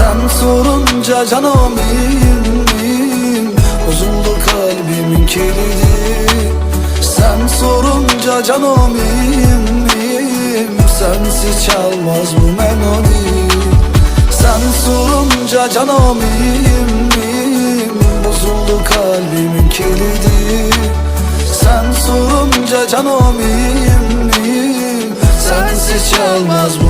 sen sorunca canım iyiyim Bozuldu kalbimin kilidi. Sen sorunca canım iyiyim Sensiz çalmaz bu melodi. Sen sorunca canım iyiyim Bozuldu kalbimin kilidi. Sen sorunca canım iyiyim Sensiz çalmaz bu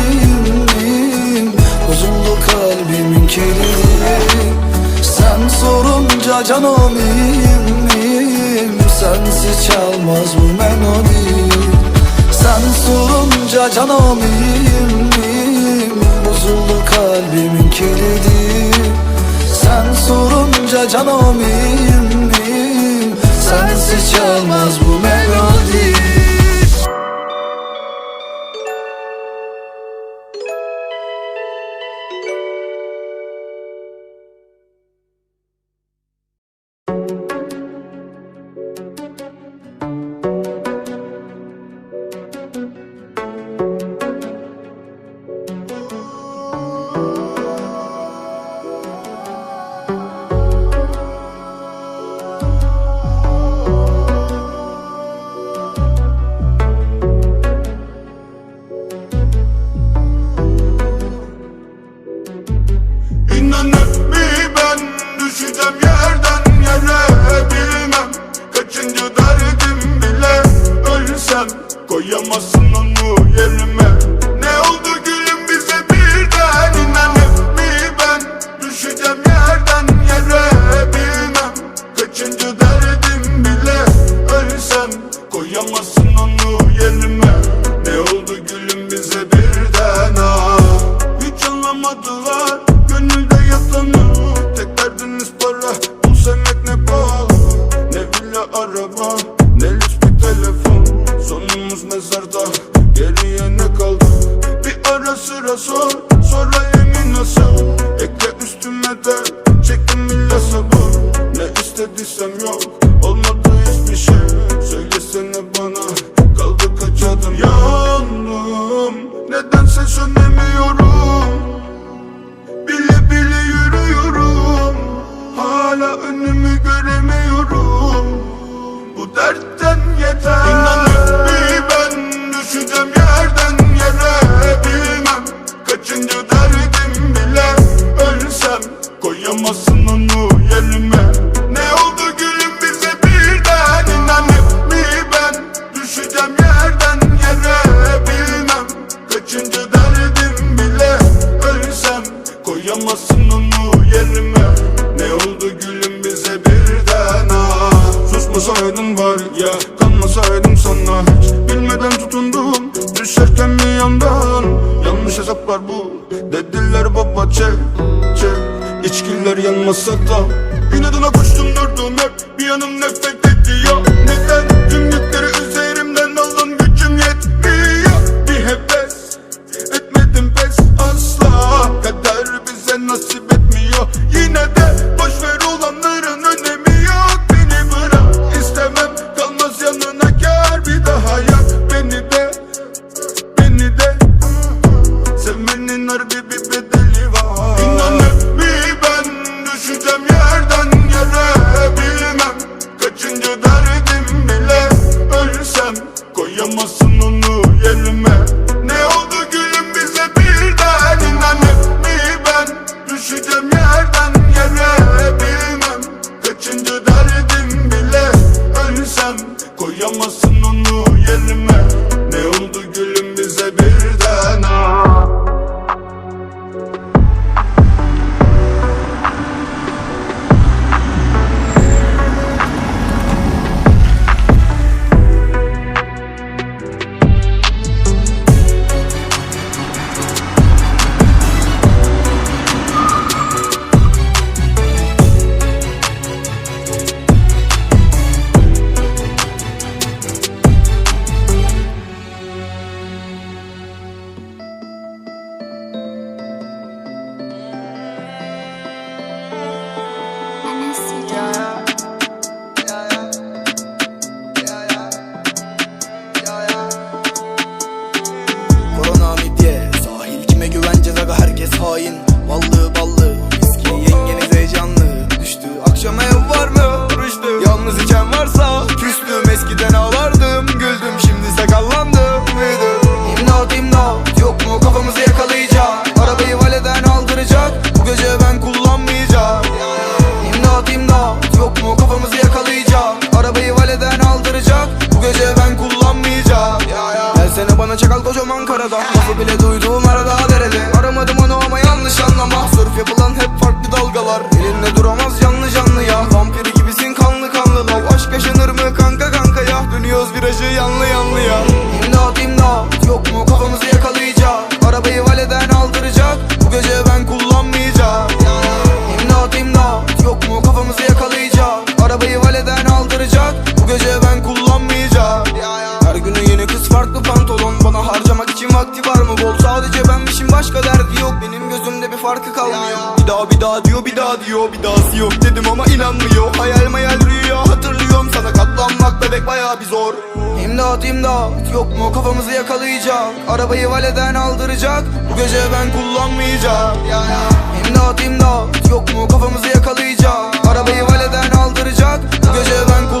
sorunca canım iyiyim, iyiyim Sensiz çalmaz bu melodi. Sen sorunca iyiyim, iyiyim Bozuldu kalbimin kilidi. Sen sorunca canım iyiyim, iyiyim Sensiz çalmaz araba ne lüks bir telefon Sonumuz mezarda. Geriye ne kaldı? Bir ara sıra sor sonra yemin nasıl Ekle üstüme de çektim illa sabır. Ne istediysem yok olmadı hiçbir şey. Söylesene bana kaldı kaç adım? Yandım. Nedense sönemiyorum koyamazsın onu yerime. Ne oldu gülüm bize birden? İnanıp bir ben? Düşeceğim yerden yere Bilmem. Kaçıncı derdim bile Ölsem. Koyamazsın onu yerime. Ne oldu gülüm bize birden? Ah Susmasaydın var ya kanmasaydım sana hiç. Bilmeden tutundum düşerken bir yandan. Yanlış hesaplar bu dediler baba çek çek İçkiler yanmasa da İnadına koştum durdum hep bir yanım nefret ediyor nereye bilmem. Kaçıncı derdim bile Ölsem koyamazsın onu yerime. Ne oldu gülüm bize birden İnanır mi ben? Düşeceğim yerden yere Bilmem. Kaçıncı derdim bile Ölsem koyamazsın onu yerime. Duramaz canlı canlı ya. Vampiri gibisin kanlı kanlı. Lav Aşk yaşanır mı kanka kanka ya? Dönüyoruz virajı yanlı yanlı ya. İmdat imdat. Yok mu? Kafamızı yakalayacak. Arabayı valeden aldıracak. Bu gece ben kullanmayacağım. İmdat imdat. Yok mu? Kafamızı yakalayacak. Arabayı valeden aldıracak. Bu gece ben kullanmayacağım. Her günü yeni kız farklı pantolon. Bana harcamak için vakti var mı? Bol. Sadece benmişim başka derdi yok. Benim gözümde bir farkı kalmıyor daha bir daha diyor bir daha diyor Bir dahası yok dedim ama inanmıyor. Hayal mayal rüya hatırlıyorum Sana. Katlanmak bebek baya bir zor. İmdat imdat. Yok mu? Kafamızı yakalayacak. Arabayı valeden aldıracak. Bu gece ben kullanmayacağım. İmdat imdat. Yok mu? Kafamızı yakalayacak. Arabayı valeden aldıracak. Bu gece ben kullanmayacağım